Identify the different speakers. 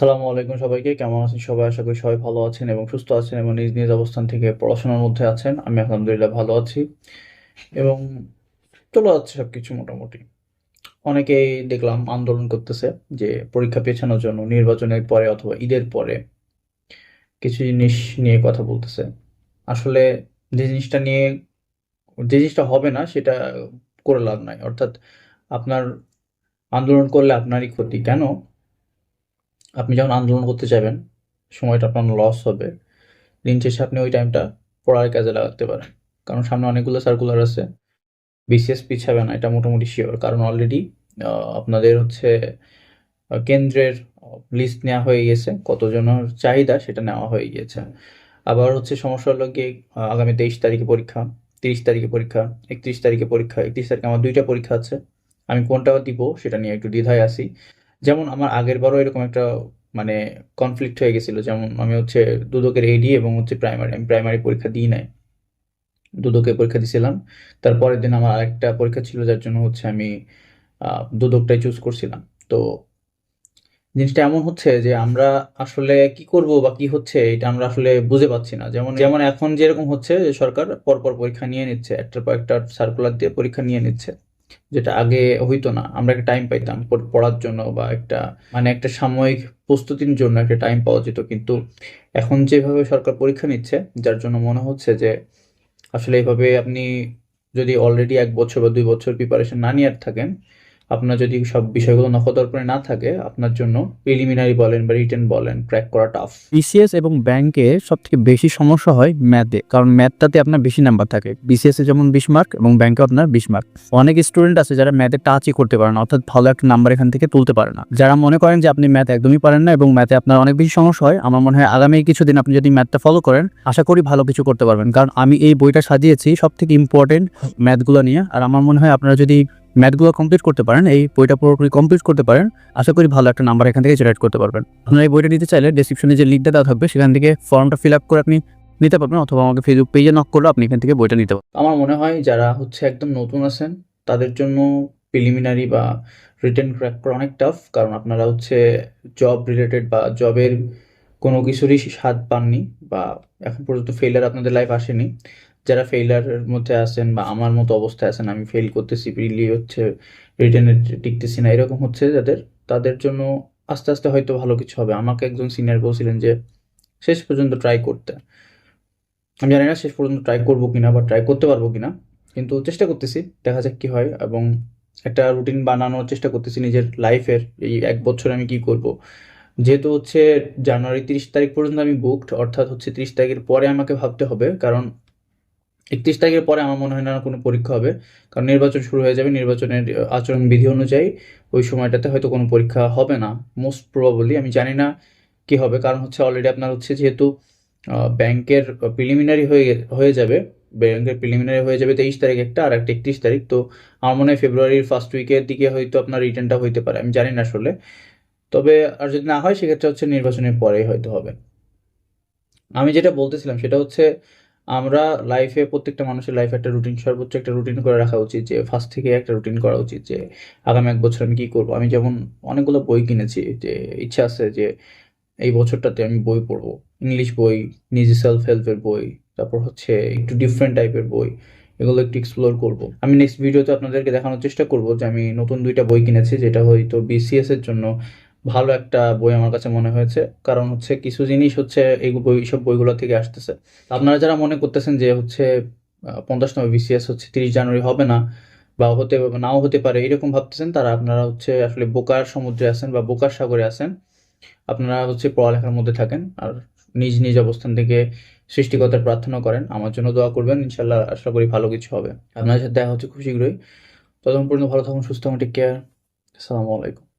Speaker 1: সালামু আলাইকুম সবাইকে। কেমন আছেন সবাই? আশা করি সবাই ভালো আছেন এবং সুস্থ আছেন এবং নিজ নিজ অবস্থান থেকে পড়াশোনার মধ্যে আছেন। আমি আলহামদুলিল্লাহ ভালো আছি এবং চলে যাচ্ছে সব কিছু মোটামুটি। অনেকেই দেখলাম আন্দোলন করতেছে যে পরীক্ষা পেছানোর জন্য, নির্বাচনের পরে অথবা ঈদের পরে কিছু জিনিস নিয়ে কথা বলতেছে। আসলে যে জিনিসটা নিয়ে, যে জিনিসটা হবে না সেটা করে লাভ নাই। অর্থাৎ আপনার আন্দোলন করলে আপনারই ক্ষতি। কেন? আপনি যখন আন্দোলন করতে যাবেন, সময়টা আপনার লস হবে। দিন শেষে আপনি ওই টাইমটা পড়ার কাজে লাগাতে পারেন। কারণ সামনে অনেকগুলো সার্কুলার আছে। বিসিএস পিছাবে না, এটা মোটামুটি শিওর কারণ অলরেডি আপনাদের হচ্ছে কেন্দ্রের লিস্ট নেওয়া হয়ে গেছে। কতজনের চাহিদা সেটা নেওয়া হয়ে গিয়েছে আবার হচ্ছে সমস্যা হলো গিয়ে আগামী তেইশ তারিখে পরীক্ষা, তিরিশ তারিখে পরীক্ষা, একত্রিশ তারিখে পরীক্ষা, একত্রিশ তারিখে আমার দুইটা পরীক্ষা আছে। আমি কোনটা দিব সেটা নিয়ে একটু দ্বিধায় আছি। যেমন আমার আগের বারও এরকম একটা মানে কনফ্লিক্ট হয়ে গেছিল। যেমন আমি হচ্ছে দুদকের এডি এবং হচ্ছে প্রাইমারি আমি প্রাইমারি পরীক্ষা দিই নাই। দুদকে পরীক্ষা দিয়েছিলাম তারপরের দিন আমার আরেকটা পরীক্ষা ছিল, যার জন্য হচ্ছে আমি দুদকটাই চুজ করছিলাম। তো জিনিসটা এমন হচ্ছে যে আমরা আসলে কি করব বা কি হচ্ছে, এটা আমরা আসলে বুঝে পাচ্ছি না। যেমন যেমন এখন যেরকম হচ্ছে সরকার পরপর পরীক্ষা নিয়ে নিচ্ছে, একটার পর একটা সার্কুলার দিয়ে পরীক্ষা নিয়ে নিচ্ছে। যেটা আগে হইতো না। আমরা একটা টাইম পাইতাম পড়ার জন্য বা একটা মানে একটা সাময়িক প্রস্তুতির জন্য একটা টাইম পাওয়া যেত। কিন্তু এখন যেভাবে সরকার পরীক্ষা নিচ্ছে, যার জন্য মনে হচ্ছে যে আসলে এভাবে আপনি যদি অলরেডি এক বছর বা দুই বছর প্রিপারেশন না নিয়ে থাকেন আপনার যদি সব বিষয়গুলো নখদর্পণে না থাকে, আপনার জন্য প্রিলিমিনারি বলেন বা রিটেন বলেন ক্র্যাক করা টাফ
Speaker 2: বিসিএস এবং ব্যাংকে সব থেকে বেশি সমস্যা হয় ম্যাথে কারণ ম্যাথটাতে আপনার বেশি নাম্বার থাকে। বিসিএস এ যেমন বিশ মার্ক এবং ব্যাংকে আপনার বিশ মার্ক অনেক স্টুডেন্ট আছে যারা ম্যাথে টাচই করতে পারে না, অর্থাৎ ভালো একটা নাম্বার এখান থেকে তুলতে পারে না। যারা মনে করেন যে আপনি ম্যাথ একদমই পারেন না এবং ম্যাথে আপনার অনেক বেশি সমস্যা হয়, আমার মনে হয় আগামী কিছুদিন আপনি যদি ম্যাথটা ফলো করেন, আশা করি ভালো কিছু করতে পারবেন। কারণ আমি এই বইটা সাজিয়েছি সব থেকে ইম্পর্টেন্ট ম্যাথগুলো নিয়ে। আর আমার মনে হয় আপনারা যদি ম্যাথগুলো কমপ্লিট করতে পারেন, এই বইটা পুরোপুরি কমপ্লিট করতে পারেন। আশা করি ভালো একটা নাম্বার এখান থেকে জেনারেট করতে পারবেন। আপনারা এই বইটা নিতে চাইলে ডেসক্রিপশনে যে লিঙ্কটা দেওয়া থাকবে, সেখান থেকে ফর্মটা ফিল আপ করে আপনি নিতে পারবেন, অথবা আমাকে ফেসবুক পেজে নক করলে আপনি এখান থেকে বইটা নিতে পারবেন।
Speaker 1: আমার মনে হয় যারা হচ্ছে একদম নতুন আছেন, তাদের জন্য প্রিলিমিনারি বা রিটার্ন ক্র্যাক করা অনেক টাফ কারণ আপনারা হচ্ছে জব রিলেটেড বা জবের কোনো কিছুরই স্বাদ পাননি বা এখন পর্যন্ত ফেইলার আপনাদের লাইফ আসেনি। যারা ফেইলারের মধ্যে আছেন বা আমার মতো অবস্থায় আছেন, আমি ফেল করতেছি প্রিলি হচ্ছে রিটেনে টিকতেছি না, এরকম হচ্ছে যাদের, তাদের জন্য আস্তে আস্তে হয়তো ভালো কিছু হবে। আমাকে একজন সিনিয়র বলছিলেন যে, শেষ পর্যন্ত ট্রাই করতে। আমি জানি না শেষ পর্যন্ত ট্রাই করব কিনা বা ট্রাই করতে পারব কিনা, কিন্তু চেষ্টা করতেছি, দেখা যাক কি হয় এবং একটা রুটিন বানানোর চেষ্টা করতেছি নিজের লাইফের এই এক বছর আমি কি করব। যেহেতু হচ্ছে জানুয়ারি তিরিশ তারিখ পর্যন্ত আমি বুকড অর্থাৎ হচ্ছে তিরিশ তারিখের পরে আমাকে ভাবতে হবে, কারণ একত্রিশ তারিখের পরে আমার মনে হয় না কোনো পরীক্ষা হবে কারণ নির্বাচন শুরু হয়ে যাবে নির্বাচনের আহ, আচরণ বিধি অনুযায়ী ওই সময়টাতে হয়তো কোনো পরীক্ষা হবে না। মোস্ট প্রবাবলি আমি জানি না কি হবে কারণ হচ্ছে অলরেডি আপনার হচ্ছে যেহেতু ব্যাংকের প্রিলিমিনারি হয়ে হয়ে যাবে ব্যাংকের প্রিলিমিনারি হয়ে যাবে তেইশ তারিখ একটা আর একটা একত্রিশ তারিখ তো আমার মনে হয় ফেব্রুয়ারির ফার্স্ট উইকের দিকে হয়তো আপনার রিটার্নটা হইতে পারে আমি জানি না আসলে। তবে আর যদি না হয় সেক্ষেত্রে হচ্ছে নির্বাচনের পরেই হয়তো হবে। আমি যেটা বলতেছিলাম সেটা হচ্ছে আমরা লাইফে প্রত্যেকটা মানুষের লাইফে একটা রুটিন সর্বোচ্চ একটা রুটিন করে রাখা উচিত, যে ফার্স্ট থেকে একটা রুটিন করা উচিত, যে আগামী এক বছর আমি কি করব? আমি যেমন অনেকগুলো বই কিনেছি, যে ইচ্ছা আছে যে এই বছরটাতে আমি বই পড়ব। ইংলিশ বই, নিজে সেলফ হেল্পের বই, তারপর হচ্ছে একটু ডিফারেন্ট টাইপের বই, এগুলো একটু এক্সপ্লোর করব। আমি নেক্সট ভিডিওতে আপনাদেরকে দেখানোর চেষ্টা করব যে আমি নতুন দুইটা বই কিনেছি, যেটা হয়তো বিসিএস এর জন্য ভালো একটা বই আমার কাছে মনে হয়েছে। কারণ হচ্ছে কিছু জিনিস হচ্ছে এই বই সব বইগুলো থেকে আসতেছে। আপনারা যারা মনে করতেছেন যে হচ্ছে পঞ্চাশ নম্বর বিসিএস হচ্ছে তিরিশ জানুয়ারি হবে না বা হতে, নাও হতে পারে এরকম ভাবতেছেন, তারা আপনারা হচ্ছে আসলে বোকার সমুদ্রে আছেন বা বোকার সাগরে আছেন, আপনারা হচ্ছে পড়ালেখার মধ্যে থাকেন আর নিজ নিজ অবস্থান থেকে সৃষ্টিকর্তার প্রার্থনা করেন। আমার জন্য দোয়া করবেন, ইনশাল্লাহ আশা করি ভালো কিছু হবে। আপনার সাথে দেখা হচ্ছে খুব শীঘ্রই। ততক্ষণ পর্যন্ত ভালো থাকুন, সুস্থ থাকুন টেক কেয়ার আসসালামু আলাইকুম।